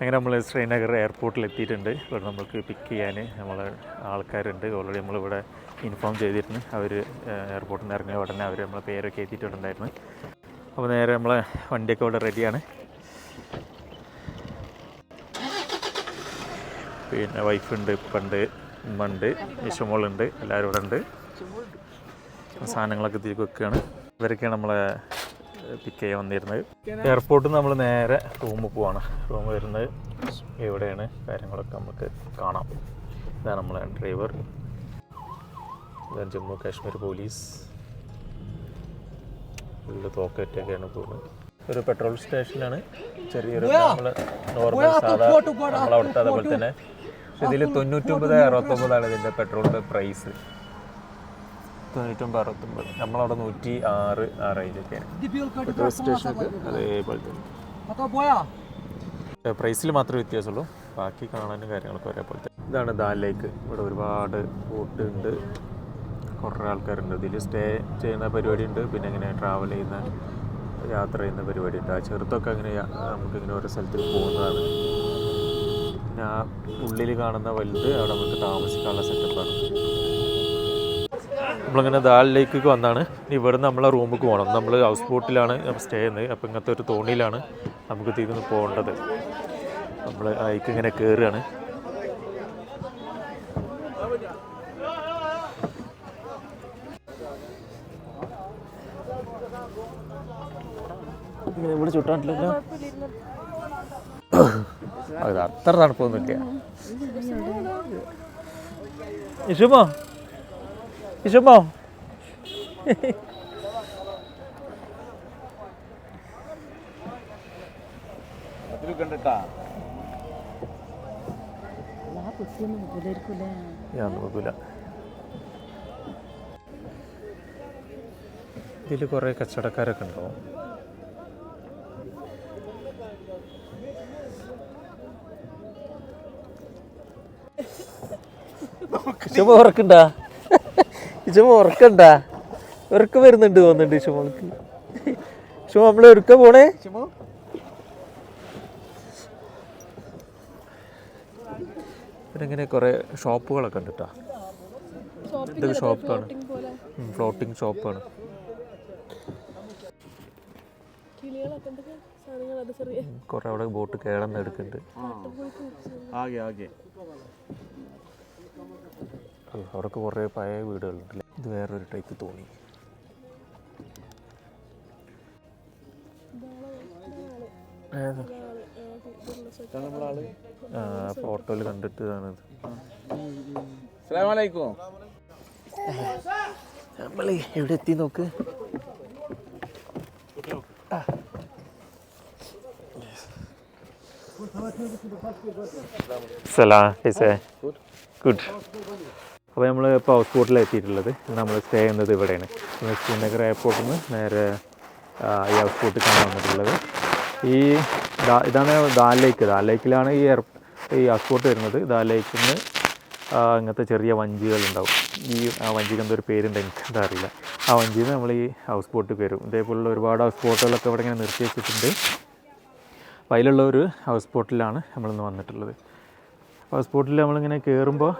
അങ്ങനെ നമ്മൾ ശ്രീനഗർ എയർപോർട്ടിൽ എത്തിയിട്ടുണ്ട്. ഇവിടെ നമ്മൾക്ക് പിക്ക് ചെയ്യാൻ നമ്മളെ ആൾക്കാരുണ്ട്. ഓൾറെഡി നമ്മളിവിടെ ഇൻഫോം ചെയ്തിരുന്നു. അവർ എയർപോർട്ടിൽ നിന്ന് ഇറങ്ങിയ ഉടനെ അവർ നമ്മളെ പേരൊക്കെ എത്തിയിട്ടുണ്ടായിരുന്നു. അപ്പോൾ നേരെ നമ്മളെ വണ്ടിയൊക്കെ ഇവിടെ റെഡിയാണ് പിന്നെ വൈഫുണ്ട് ഇപ്പുണ്ട് ഉമ്മുണ്ട് ഇഷമോളുണ്ട് എല്ലാവരും ഇവിടെ ഉണ്ട്. സാധനങ്ങളൊക്കെ തിരികെ വെക്കുകയാണ്. ഇവരൊക്കെയാണ് നമ്മളെ പിക്ക് ചെയ്യാൻ വന്നിരുന്നത്. എയർപോർട്ടിൽ നിന്ന് നമ്മൾ നേരെ റൂമിൽ പോവാണ്. റൂം വരുന്നത് എവിടെയാണ്? കാര്യങ്ങളൊക്കെ നമുക്ക് കാണാം. ഇതാണ് നമ്മളെ ഡ്രൈവർ ഇതാണ് ജമ്മു കാശ്മീർ പോലീസ് ഫുള്ള് തോക്കറ്റൊക്കെയാണ് പോകുന്നത്. ഒരു പെട്രോൾ സ്റ്റേഷനാണ് ചെറിയൊരു നമ്മൾ നോർമൽ സാധാ നമ്മളവിടുത്തെ അതേപോലെ തന്നെ. പക്ഷെ ഇതിൽ തൊണ്ണൂറ്റൊമ്പത് അറുപത്തൊമ്പതാണ് ഇതിന്റെ പെട്രോളിന്റെ പ്രൈസ് തൊണ്ണൂറ്റൊമ്പത് അറുപത്തൊമ്പത് നമ്മളവിടെ നൂറ്റി ആറ് ആ റേഞ്ചൊക്കെയാണ് പെട്രോൾ സ്റ്റേഷനൊക്കെ അതേപോലെ തന്നെ. പ്രൈസിൽ മാത്രമേ വ്യത്യാസമുള്ളൂ. ബാക്കി കാണാനും കാര്യങ്ങളൊക്കെ ഒരേപോലെ തന്നെ. ഇതാണ് ദാൽ ലേക്ക്. ഇവിടെ ഒരുപാട് ബോട്ട് ഉണ്ട്. കുറേ ആൾക്കാരുണ്ട്. ഇതിൽ സ്റ്റേ ചെയ്യുന്ന പരിപാടി ഉണ്ട് പിന്നെ ഇങ്ങനെ ട്രാവൽ ചെയ്യുന്ന യാത്ര ചെയ്യുന്ന പരിപാടി ഉണ്ട് ആ ചെറുത്തൊക്കെ അങ്ങനെ നമുക്ക് നമുക്കിങ്ങനെ ഓരോ സ്ഥലത്തിൽ പോകുന്നതാണ്. പിന്നെ ആ ഉള്ളിൽ കാണുന്ന വലുത് അവിടെ നമുക്ക് താമസിക്കാനുള്ള സെറ്റപ്പാണ് നമ്മളിങ്ങനെ ദാലിലേക്ക് വന്നാണ്. ഇനി ഇവിടുന്ന് നമ്മളെ റൂമിലേക്ക് പോകണം നമ്മൾ ഹൗസ് ബോട്ടിലാണ് സ്റ്റേ ചെയ്യുന്നത്. അപ്പോൾ ഇങ്ങനത്തെ ഒരു തോണിയിലാണ് നമുക്ക് തീർന്ന് പോകേണ്ടത്. നമ്മൾ അതിക്ക് ഇങ്ങനെ കയറുകയാണ് ഇവിടെ ചുട്ടാട്ടില്ലല്ലോ. അത് അത്ര തണുപ്പൊന്നുമില്ല. ഇഷുമോ ഇഷുമോ ഞാൻ നോക്കൂല ഇതിൽ കുറേ കച്ചവടക്കാരൊക്കെ ഉണ്ടാവും ശുഭ ഉറക്കണ്ട? ഇഷമ ഉറക്കണ്ട? ഉറക്കം വരുന്നുണ്ട് തോന്നുന്നുണ്ട് ഇഷമോൾക്ക് ഇച്ചുമോ നമ്മൾ ഉറക്ക പോണേ? പിന്നെ ഇങ്ങനെ കുറേ ഷോപ്പുകളൊക്കെ ഉണ്ട് കേട്ടോ ഇതൊക്കെ ഷോപ്പാണ്. ഫ്ലോട്ടിംഗ് ഷോപ്പാണ്. കുറേ അവിടെ ബോട്ട് കേടന്ന് എടുക്കുന്നുണ്ട് അവിടെയൊക്കെ കുറേ പഴയ വീടുകളുണ്ടല്ലേ ഇത് വേറൊരു ടൈപ്പ് തോന്നി. ഫോട്ടോയിൽ കണ്ടിട്ട് അസ്സലാമലൈക്കും. നമ്മൾ എവിടെ എത്തി നോക്ക്? സലാം ഗുഡ് അപ്പോൾ നമ്മൾ ഇപ്പോൾ ഹൗസ് ബോട്ടിലാണ് എത്തിയിട്ടുള്ളത്. നമ്മൾ സ്റ്റേ ചെയ്യുന്നത് ഇവിടെയാണ്. ശ്രീനഗർ എയർപോർട്ടിൽ നിന്ന് നേരെ ഈ ഹൗസ് ബോട്ടിൽ കാണാൻ വന്നിട്ടുള്ളത്. ഈ ഇതാണ് ദാൽ ലേക്ക് ദാൽ ലേക്കിലാണ് ഈ എയർ ഈ ഹൗസ് ബോട്ട് വരുന്നത്. ദാൽ ലേക്കിൽ നിന്ന് ഇങ്ങനത്തെ ചെറിയ വഞ്ചികളുണ്ടാവും. ഈ ആ വഞ്ചിക്ക് എന്തൊരു പേരുണ്ട് എനിക്ക് എന്താ അറിയില്ല ആ വഞ്ചിയിൽ നിന്ന് നമ്മൾ ഈ ഹൗസ് ബോട്ട് കയറും ഇതേപോലുള്ള ഒരുപാട് ഹൗസ് ബോട്ടുകളൊക്കെ ഇവിടെ ഇങ്ങനെ നിർത്തി വെച്ചിട്ടുണ്ട്. അപ്പോൾ അതിലുള്ള ഒരു ഹൗസ് ബോട്ടിലാണ് നമ്മളിന്ന് വന്നിട്ടുള്ളത്. ഹൗസ് ബോട്ടിൽ നമ്മളിങ്ങനെ കയറുമ്പോൾ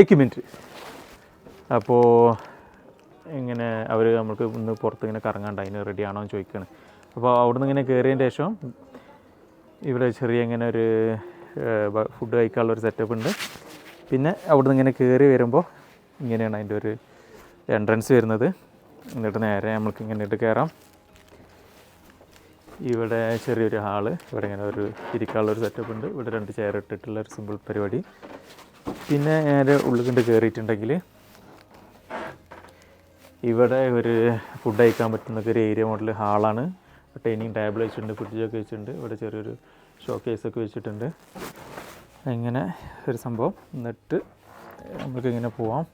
ഏക്ക് മിനിറ്റ്. അപ്പോൾ ഇങ്ങനെ അവർ നമുക്ക് ഇന്ന് പുറത്ത് ഇങ്ങനെ കറങ്ങാണ്ട് അതിന് റെഡി ആണോ എന്ന് ചോദിക്കുകയാണ് അപ്പോൾ അവിടുന്ന് ഇങ്ങനെ കയറിയതിന് ശേഷം ഇവിടെ ചെറിയ ഇങ്ങനെ ഒരു ഫുഡ് കഴിക്കാനുള്ള ഒരു സെറ്റപ്പ് ഉണ്ട്. പിന്നെ അവിടുന്ന് ഇങ്ങനെ കയറി വരുമ്പോൾ ഇങ്ങനെയാണ് അതിന്റെ ഒരു എൻട്രൻസ് വരുന്നത്. എന്നിട്ട് നേരെ നമ്മൾക്ക് ഇങ്ങനെ ഇട്ട് കയറാം ഇവിടെ ചെറിയൊരു ഹാൾ. ഇവിടെ ഇങ്ങനെ ഒരു ഇരിക്കാനുള്ളൊരു സെറ്റപ്പ് ഉണ്ട്. ഇവിടെ രണ്ട് ചെയർ ഇട്ടിട്ടുള്ള ഒരു സിമ്പിൾ പരിപാടി. പിന്നെ നേരെ ഉള്ളിൽ കൊണ്ട് കയറിയിട്ടുണ്ടെങ്കിൽ ഇവിടെ ഒരു ഫുഡ് കഴിക്കാൻ പറ്റുന്ന ഒരു ഏരിയ മോഡൽ ഹാളാണ്. ഡൈനിങ് ടേബിൾ വെച്ചിട്ടുണ്ട് ഫ്രിഡ്ജൊക്കെ വെച്ചിട്ടുണ്ട്. ഇവിടെ ചെറിയൊരു ഷോ കേസൊക്കെ വെച്ചിട്ടുണ്ട്. ഇങ്ങനെ ഒരു സംഭവം. എന്നിട്ട് നമുക്ക് ഇങ്ങനെ പോവാം.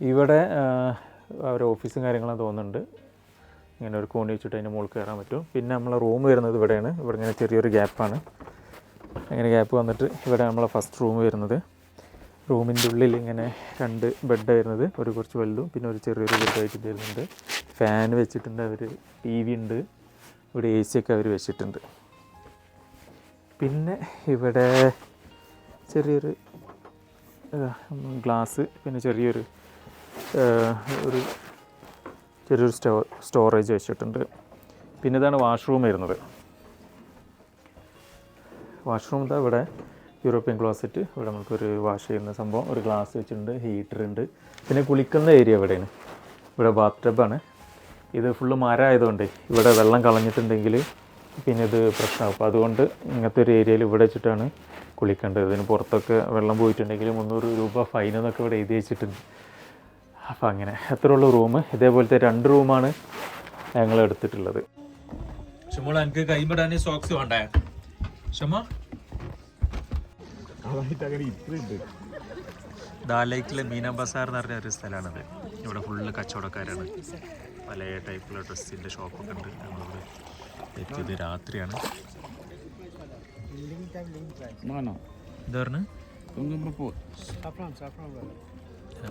ഇവിടെ അവരുടെ ഓഫീസും കാര്യങ്ങളും തോന്നുന്നുണ്ട്. ഇങ്ങനെ ഒരു കോണി വെച്ചിട്ട് അതിന്റെ മുകളിൽ കയറാൻ പറ്റും. പിന്നെ നമ്മളെ റൂം വരുന്നത് ഇവിടെയാണ്. ഇവിടെ ഇങ്ങനെ ചെറിയൊരു ഗ്യാപ്പാണ് അങ്ങനെ ഗ്യാപ്പ് വന്നിട്ട് ഇവിടെ നമ്മളെ ഫസ്റ്റ് റൂം വരുന്നത്. റൂമിന്റെ ഉള്ളിൽ ഇങ്ങനെ രണ്ട് ബെഡ് വരുന്നത്. ഒരു കുറച്ച് വലുതും പിന്നെ ഒരു ചെറിയൊരു ബെഡ് ആയിട്ട് വരുന്നുണ്ട്. ഫാൻ വെച്ചിട്ടുണ്ട് അവർ ടി വി ഉണ്ട്. ഇവിടെ എ സി ഒക്കെ അവർ വെച്ചിട്ടുണ്ട്. പിന്നെ ഇവിടെ ചെറിയൊരു ഗ്ലാസ് പിന്നെ ചെറിയൊരു ഒരു ചെറിയൊരു സ്റ്റോ സ്റ്റോറേജ് വെച്ചിട്ടുണ്ട്. പിന്നെ ഇതാണ് വാഷ്റൂം വരുന്നത്. വാഷ്റൂം ഇതാ ഇവിടെ യൂറോപ്യൻ ക്ലോസറ്റ് ഇവിടെ നമുക്കൊരു വാഷ് ചെയ്യുന്ന സംഭവം. ഒരു ഗ്ലാസ് വെച്ചിട്ടുണ്ട് ഹീറ്റർ ഉണ്ട്. പിന്നെ കുളിക്കുന്ന ഏരിയ ഇവിടെയാണ്. ഇവിടെ ബാത്ത് ടബാണ് ഇത് ഫുള്ള് മര ആയതുകൊണ്ട് ഇവിടെ വെള്ളം കളഞ്ഞിട്ടുണ്ടെങ്കിൽ പിന്നെ ഇത് പ്രശ്നമാകും അപ്പോൾ അതുകൊണ്ട് ഇങ്ങനത്തെ ഒരു ഏരിയയിൽ ഇവിടെ വെച്ചിട്ടാണ് കുളിക്കേണ്ടത്. ഇതിന് പുറത്തൊക്കെ വെള്ളം പോയിട്ടുണ്ടെങ്കിൽ മുന്നൂറ് രൂപ ഫൈൻ എന്നൊക്കെ ഇവിടെ എഴുതി വെച്ചിട്ടുണ്ട്. അപ്പോൾ അങ്ങനെ അത്രയുള്ള റൂം. ഇതേപോലത്തെ രണ്ട് റൂമാണ് ഞങ്ങൾ എടുത്തിട്ടുള്ളത്. ഷമോൾ എനിക്ക് കൈമിടാൻ സോക്സ് വേണ്ടേ? ഷമ? ദാലേക്കിലെ മീന ബസാർ എന്ന് പറഞ്ഞ ഒരു സ്ഥലമാണത്. ഇവിടെ ഫുള്ള് കച്ചവടക്കാരാണ്. പല ടൈപ്പിലുള്ള ഡ്രസ്സിന്റെ ഷോപ്പൊക്കെ ഉണ്ട്. നമ്മളിവിടെ എത്തിയത് രാത്രിയാണ്? എന്താ പറഞ്ഞു?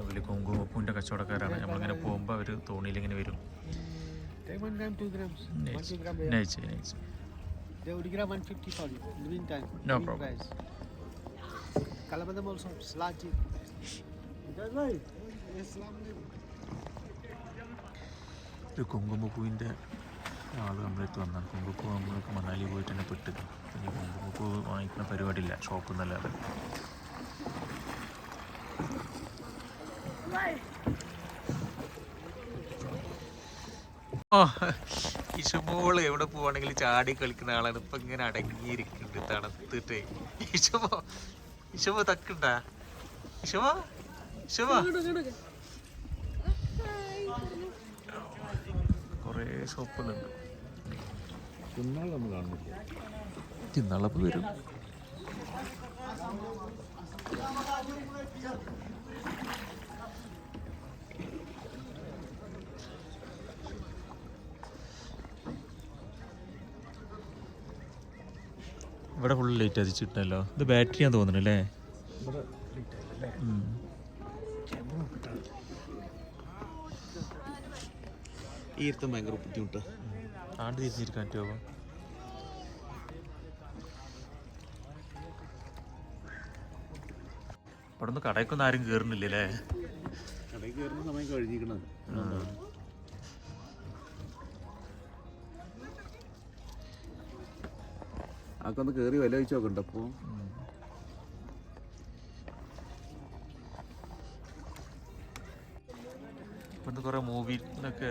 വലിയ കുങ്കുമപ്പൂവിന്റെ കച്ചവടക്കാരാണ് നമ്മളിങ്ങനെ പോകുമ്പോൾ അവർ തോണിയിൽ ഇങ്ങനെ വരും നയിച്ച് two gram. നയിച്ച് നയിച്ച് They would gram 150 for you in the meantime. No Green problem. Price. Kalabadam also, Slaji. ഒരു കുങ്കുമപ്പൂവിന്റെ ആൾ നമ്മളെടുത്ത് വന്നാണ് കുങ്കുമപ്പൂ നമ്മൾക്ക് മണാലി പോയിട്ട് തന്നെ പെട്ട് പിന്നെ കുങ്കുമപ്പൂ വാങ്ങിക്കുന്ന പരിപാടിയില്ല ഷോപ്പ് നിന്നല്ലാതെ ഇഷമോൾ എവിടെ പോവാണെങ്കിലും ചാടി കളിക്കുന്ന ആളാണ്. ഇപ്പൊ ഇങ്ങനെ അടങ്ങിയിരിക്കുന്നുണ്ട് തണുത്തിട്ട്. ഇഷുമോ ഇഷുമോ തക്കുണ്ടാ? ഇഷുമോ ഇഷുമോ? കൊറേ melamun. തിന്നളപ്പ് വരും. ഇവിടെ ഫുൾ ലൈറ്റ് അതിച്ചിട്ടല്ലോ ഇത് ബാറ്ററിയാന്ന് തോന്നുന്നു അല്ലേ. ഈ ഇരുത്തം ഭയങ്കര ബുദ്ധിമുട്ടാ. ആണ്ട് തിരിഞ്ഞിരിക്കാൻ പറ്റുമോ ഇവിടെ നിന്ന് കടയ്ക്കൊന്നും ആരും കയറുന്നില്ലല്ലേ കടയിൽ കയറുന്ന സമയം കഴിഞ്ഞിരിക്കണത്. ആക്കൊന്ന് കയറി വില വെച്ച് നോക്കണ്ട അപ്പോൾ കുറേ മൂവിന്നൊക്കെ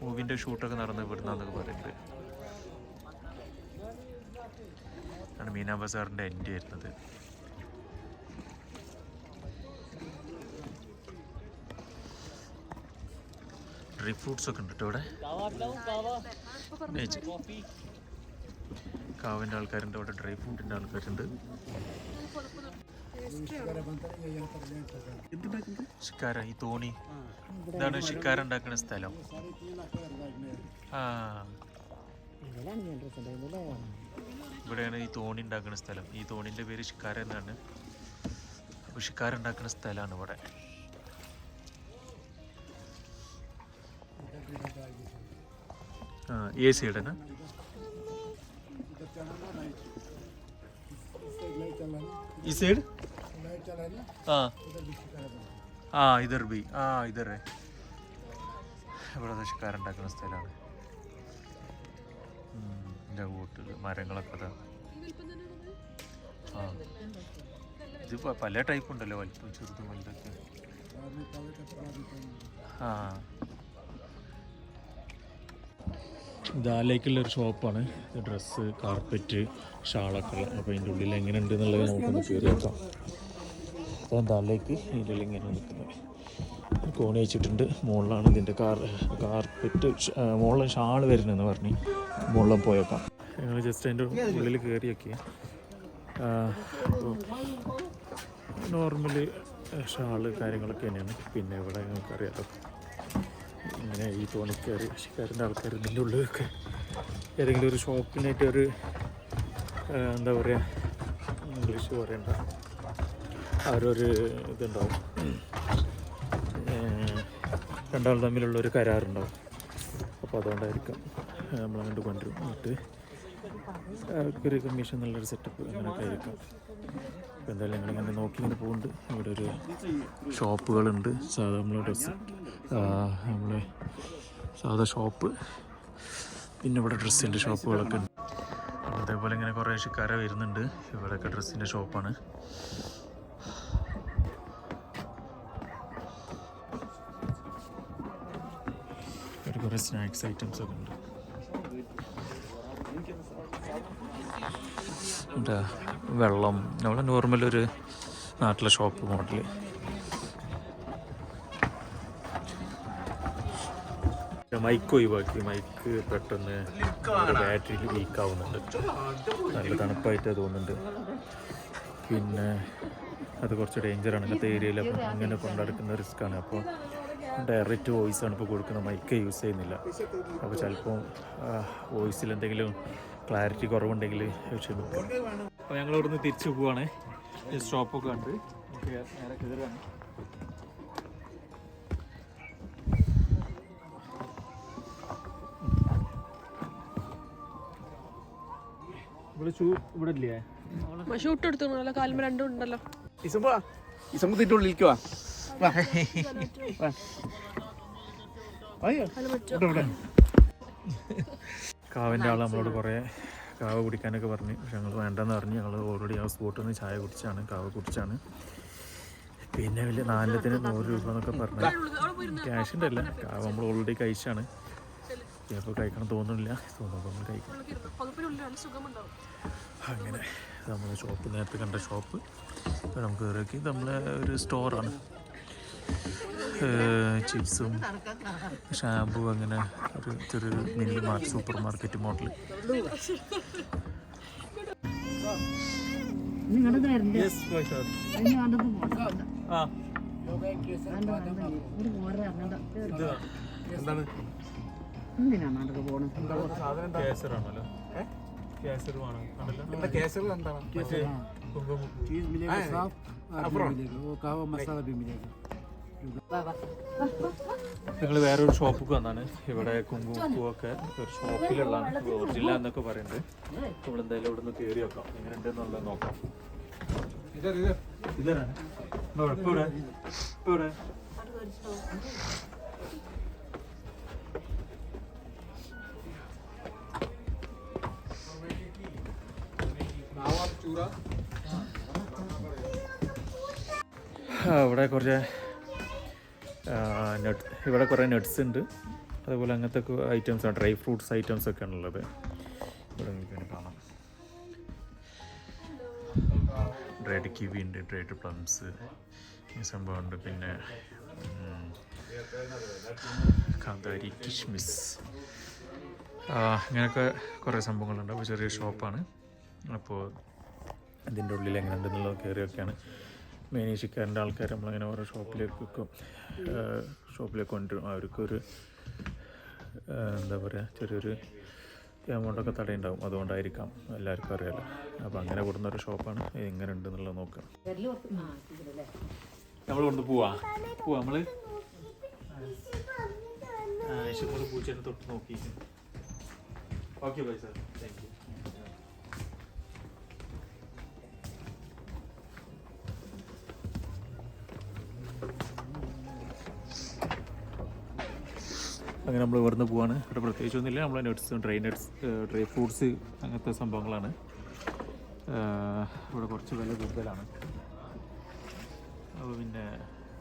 മൂവിന്റെ ഷൂട്ടൊക്കെ നടന്ന് ഇവിടുന്നാന്നൊക്കെ പറയുന്നത് ആണ് മീനാ ബസാറിന്റെ എന്റെ വരുന്നത്. ഡ്രൈ ഫ്രൂട്ട്സ് ഒക്കെ ഉണ്ട് കേട്ടോ ഇവിടെ. കാവിന്റെ ആൾക്കാരുണ്ട് അവിടെ ഡ്രൈ ഫ്രൂട്ടിന്റെ ആൾക്കാരുണ്ട്. ഷിക്കാര ഈ തോണി. ഇതാണ് ഷിക്കാര ഉണ്ടാക്കുന്ന സ്ഥലം. ആ. ഇവിടെയാണ് ഈ തോണി ഉണ്ടാക്കുന്ന സ്ഥലം. ഈ തോണിന്റെ പേര് ഷിക്കാര എന്നാണ്. അപ്പൊ ഷിക്കാര ഉണ്ടാക്കുന്ന സ്ഥലമാണ് ഇവിടെ. ആ ഏ ഈ സൈഡ്? ആ. ആ ഇതർ ബി. ആ ഇതർ. ഇവിടെ ഷിക്കാരുണ്ടാക്കുന്ന സ്ഥലമാണ്. എന്റെ വീട്ടിൽ മരങ്ങളൊക്കെ അതാണ് ആ. ഇത് പല ടൈപ്പ് ഉണ്ടല്ലോ വലിപ്പം ചെറുതും വലുതൊക്കെ. ആ. ദാലേക്കുള്ള ഒരു ഷോപ്പാണ്. ഡ്രസ്സ് കാർപ്പറ്റ് ഷാളൊക്കെ ഉള്ള അപ്പോൾ അതിന്റെ ഉള്ളിൽ എങ്ങനെ ഉണ്ട് എന്നുള്ളത് നമുക്കൊന്ന് കയറി നോക്കാം. അതാണ് ദാലേക്ക് ഇതിന്റെ ഉള്ളിൽ ഇങ്ങനെ നിൽക്കുന്നത്. കോണി വെച്ചിട്ടുണ്ട്. മുകളിലാണ് ഇതിന്റെ കാർ കാർപ്പറ്റ് മുകളിൽ ഷാൾ വരുന്നതെന്ന് പറഞ്ഞ് മുകളിൽ പോയേക്കാം. ഞങ്ങൾ ജസ്റ്റ് അതിന്റെ ഉള്ളിൽ കയറിയൊക്കെ നോർമലി ഷാൾ കാര്യങ്ങളൊക്കെ തന്നെയാണ്. പിന്നെ ഇവിടെ ഞങ്ങൾക്കറിയാലോ ഇങ്ങനെ ഈ തോണിക്കാർ കൃഷിക്കാരന്റെ ആൾക്കാർ ഇതിന്റെ ഉള്ളിലൊക്കെ ഏതെങ്കിലും ഒരു ഷോപ്പിനായിട്ട് ഒരു എന്താ പറയുക ഇംഗ്ലീഷ് പറയണ്ട. അവരൊരു ഇതുണ്ടാവും. രണ്ടാൾ തമ്മിലുള്ള ഒരു കരാറുണ്ടാവും. അപ്പോൾ അതുകൊണ്ടായിരിക്കും നമ്മളങ്ങോട്ട് കൊണ്ടുവരും. എന്നിട്ട് അവർക്കൊരു കമ്മീഷൻ എന്നുള്ളൊരു സെറ്റപ്പ് അങ്ങനെയൊക്കെ ആയിരിക്കാം. അപ്പോൾ എന്തായാലും ഞങ്ങളിങ്ങനെ നോക്കി ഇങ്ങനെ പോകുന്നുണ്ട് ഇവിടെ ഒരു ഷോപ്പുകളുണ്ട്. സാധാ നമ്മളെ ഡ്രസ്സ്. നമ്മളെ സാധാ ഷോപ്പ്. പിന്നെ ഇവിടെ ഡ്രസ്സിന്റെ ഷോപ്പുകളൊക്കെ ഉണ്ട്. അതേപോലെ ഇങ്ങനെ കുറേ ശിക്കാര വരുന്നുണ്ട്. ഇവിടെയൊക്കെ ഡ്രസ്സിന്റെ ഷോപ്പാണ്. കുറേ സ്നാക്സ് ഐറ്റംസ് ഒക്കെ ഉണ്ട്. എന്താ വെള്ളം. നമ്മളെ നോർമൽ ഒരു നാട്ടിലെ ഷോപ്പ് മോഡൽ മൈക്ക് ഒഴിവാക്കി. മൈക്ക് പെട്ടെന്ന് ബാറ്ററി ലീക്ക് ആവുന്നുണ്ട്. നല്ല തണുപ്പായിട്ട് തോന്നുന്നുണ്ട്. പിന്നെ അത് കുറച്ച് ഡേഞ്ചറാണ് അങ്ങനത്തെ ഏരിയയിൽ അപ്പം ഇങ്ങനെ റിസ്ക് ആണ്. അപ്പോൾ ഡയറക്റ്റ് വോയിസ് ആണ് ഇപ്പോൾ കൊടുക്കുന്നത് മൈക്ക് യൂസ് ചെയ്യുന്നില്ല. അപ്പോൾ ചിലപ്പോൾ വോയിസിൽ എന്തെങ്കിലും ക്ലാരിറ്റി കുറവുണ്ടെങ്കിൽ ക്ഷമിക്കും അപ്പോൾ ഞങ്ങൾ ഇവിടുന്ന് തിരിച്ചു പോവാണ്. സ്റ്റോപ്പൊക്കെ കണ്ട്. നേരെ കയറുകയാണ് ഇവിടെ ഷൂ ഇവിടെ ഇല്ലേ? ഷൂട്ട് എടുത്തു. നല്ല കാലുമ്പോ രണ്ടും ഉണ്ടല്ലോ. ഇസമ്പ ഇസമ്പ പറ്റും. കാവിന്റെ ആൾ നമ്മളോട് കുറേ കാവ് കുടിക്കാനൊക്കെ പറഞ്ഞു. പക്ഷെ ഞങ്ങൾ വേണ്ടെന്ന് പറഞ്ഞ്. ഞങ്ങൾ ഓൾറെഡി ആ സ്പോട്ടിൽ നിന്ന് ചായ കുടിച്ചാണ്. കാവ് കുടിച്ചാണ്. പിന്നെ വലിയ നാലത്തിന് നൂറ് രൂപ എന്നൊക്കെ പറഞ്ഞു. ക്യാഷിന്റെ അല്ല. കാവ് നമ്മൾ ഓൾറെഡി കഴിച്ചാണ്. ചിലപ്പോൾ കഴിക്കണം തോന്നുന്നില്ല. തോന്നുമ്പോൾ നമ്മൾ കഴിക്കണം അങ്ങനെ നമ്മൾ ഷോപ്പ് നേരത്തെ കണ്ട ഷോപ്പ് നമുക്ക് ഇറക്കി നമ്മളെ ഒരു സ്റ്റോറാണ് ചിപ്സും ഷാമ്പു അങ്ങനെ ഒരു ചെറിയൊരു mini market super market model എന്താണ്? എന്തിനാണ് പോണത് കേസറാണല്ലോ കേസറാണ് കുങ്കുമപ്പൂ. മസാല ബീമിലേക്ക് ഞങ്ങൾ വേറൊരു ഷോപ്പിൽ വന്നാണ്. ഇവിടെ കുങ്കുമപ്പൂ ഒക്കെ ഒരു ഷോപ്പിലുള്ളതാണ് ഒറിജിനൽ എന്നൊക്കെ പറയുന്നത്. നമ്മൾ എന്തായാലും ഇവിടെ നിന്ന് കയറി വെക്കാം എങ്ങനെ ഉണ്ടെന്നുള്ളത് നോക്കാം ഇവിടെ. ഇവിടെ. ആ, ഇവിടെ കുറച്ച് നട്ട് ഇവിടെ കുറേ നട്ട്സ് ഉണ്ട്. അതുപോലെ അങ്ങനത്തെ ഐറ്റംസ് ആണ്. ഡ്രൈ ഫ്രൂട്ട്സ് ഐറ്റംസ് ഒക്കെ ആണുള്ളത് ഇവിടെ നിങ്ങൾക്ക് കാണാം. ഡ്രൈഡ് കിവി ഉണ്ട് ഡ്രൈഡ് പ്ലംസ് ഈ സംഭവമുണ്ട് പിന്നെ കാന്താരി കിഷ്മിസ്. അങ്ങനെയൊക്കെ കുറേ സംഭവങ്ങളുണ്ട്. അപ്പോൾ ചെറിയ ഷോപ്പാണ് അപ്പോൾ ഇതിന്റെ ഉള്ളിൽ എങ്ങനെ ഉണ്ടെന്നുള്ളത് കയറിയൊക്കെയാണ്. മെയിൻ ഏഷ്യക്കാരന്റെ ആൾക്കാർ നമ്മളിങ്ങനെ ഓരോ ഷോപ്പിലേക്ക് ഷോപ്പിലേക്ക് കൊണ്ടുവരും. അവർക്കൊരു എന്താ പറയുക ചെറിയൊരു എമൗണ്ടൊക്കെ തടയുണ്ടാവും അതുകൊണ്ടായിരിക്കാം എല്ലാവർക്കും അറിയാലോ. അപ്പോൾ അങ്ങനെ കൊടുക്കുന്ന ഒരു ഷോപ്പാണ് എങ്ങനെ ഉണ്ട് എന്നുള്ളത് നോക്കാം. നമ്മൾ കൊണ്ട് പോവാ. പോവാ ഐശ്വര്യ പൂച്ചേനെ തൊട്ട് നോക്കി okay bye sir. Thank you അങ്ങനെ നമ്മൾ ഇവിടുന്ന് പോവാണ്. ഇവിടെ പ്രത്യേകിച്ച് ഒന്നുമില്ല നമ്മൾ nuts dry nuts dry fruits അങ്ങനത്തെ സംഭവങ്ങളാണ്. ഇവിടെ കുറച്ച് വില കൂടുതലാണ്. അപ്പോൾ പിന്നെ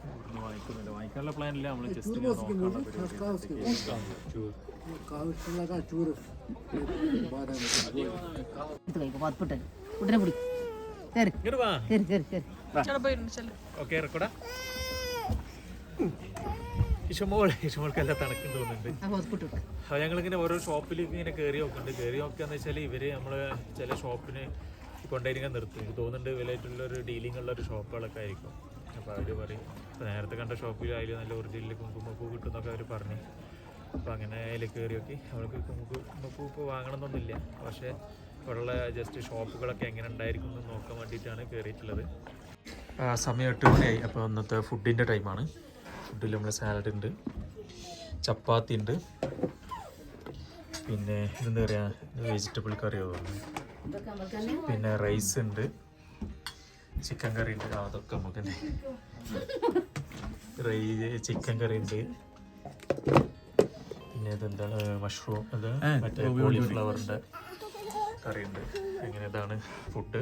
ഇവിടുന്ന് വാങ്ങിക്കുന്നുണ്ട്. വാങ്ങിക്കാനുള്ള പ്ലാനില്ല നമ്മൾ ജസ്റ്റ് ഓക്കെ റെക്കോർഡാ ഇഷമോൾ ഇഷമോൾക്ക് എല്ലാം തണുക്കും തോന്നുന്നുണ്ട്. അപ്പോൾ ഞങ്ങളിങ്ങനെ ഓരോ ഷോപ്പിലേക്ക് ഇങ്ങനെ കയറി നോക്കുന്നുണ്ട്. കയറി നോക്കുകയെന്ന് വെച്ചാൽ ഇവർ നമ്മൾ ചില ഷോപ്പിന് കൊണ്ടുവരിക നിർത്തും. എനിക്ക് തോന്നുന്നുണ്ട് വിലയായിട്ടുള്ള ഒരു ഡീലിംഗ് ഉള്ള ഒരു ഷോപ്പുകളൊക്കെ ആയിരിക്കും. അപ്പോൾ അവർ പറയും ഇപ്പോൾ നേരത്തെ കണ്ട ഷോപ്പിൽ അതിൽ നല്ല ഒറിജിനൽ കുങ്കുമപ്പൂ കിട്ടുമെന്നൊക്കെ അവർ പറഞ്ഞു. അപ്പോൾ അങ്ങനെ അതിൽ കയറി നോക്കി. അവൾക്ക് കുങ്കുമപ്പൂ ഇപ്പോൾ വാങ്ങണമെന്നൊന്നുമില്ല പക്ഷേ ഇവിടെയുള്ള ജസ്റ്റ് ഷോപ്പുകളൊക്കെ എങ്ങനെ ഉണ്ടായിരിക്കും എന്ന് നോക്കാൻ വേണ്ടിയിട്ടാണ് കയറിയിട്ടുള്ളത് സമയം എട്ട് മണിയായി. അപ്പോൾ ഇന്നത്തെ ഫുഡിന്റെ ടൈമാണ് ഫുഡിൽ നമ്മൾ സാലഡ് ഉണ്ട് ചപ്പാത്തി ഉണ്ട് പിന്നെ ഇതെന്താ പറയുക വെജിറ്റബിൾ കറിയോ പിന്നെ റൈസ് ഉണ്ട് ചിക്കൻ കറി ഉണ്ട് അതൊക്കെ നമുക്ക് റൈസ് റൈ ചിക്കൻ കറി ഉണ്ട് പിന്നെ ഇതെന്താണ് മഷ്റൂം അത് മറ്റേ കോളിഫ്ലവറിന്റെ കറി ഉണ്ട് അങ്ങനെ ഇതാണ് ഫുഡ്